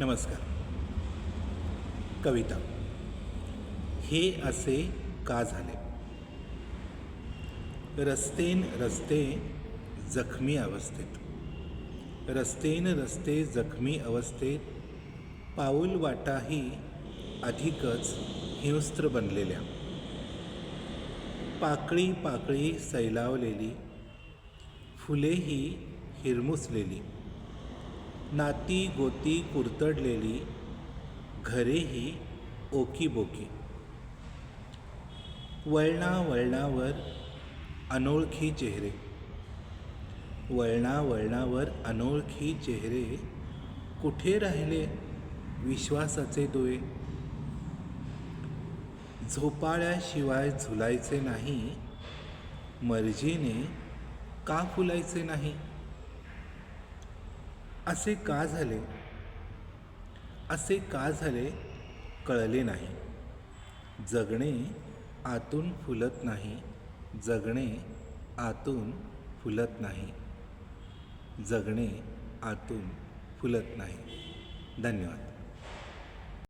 नमस्कार. कविता. हे असे का झाले? रस्तेन रस्ते जखमी अवस्थेत. रस्तेन रस्ते जखमी अवस्थेत पाऊल वाटाही अधिकच हिंस्त्र बनलेल्या. पाकळी पाकळी सैलावलेली फुलेही हिरमुसलेली. नाती गोती कुरतडलेली घरेही ओकीबोकी. वळणा वळणावर अनोळखी चेहरे. वळणा वळणावर अनोळखी चेहरे कुठे राहिले विश्वासाचे दोये झोपाळ्याशिवाय झुलायचे नाही मर्जीने का फुलायचे नाही? असे का झाले? असे का झाले कळले नाही. जगणे आतून फुलत नाही. जगणे आतून फुलत नाही. जगणे आतून फुलत नाही. धन्यवाद.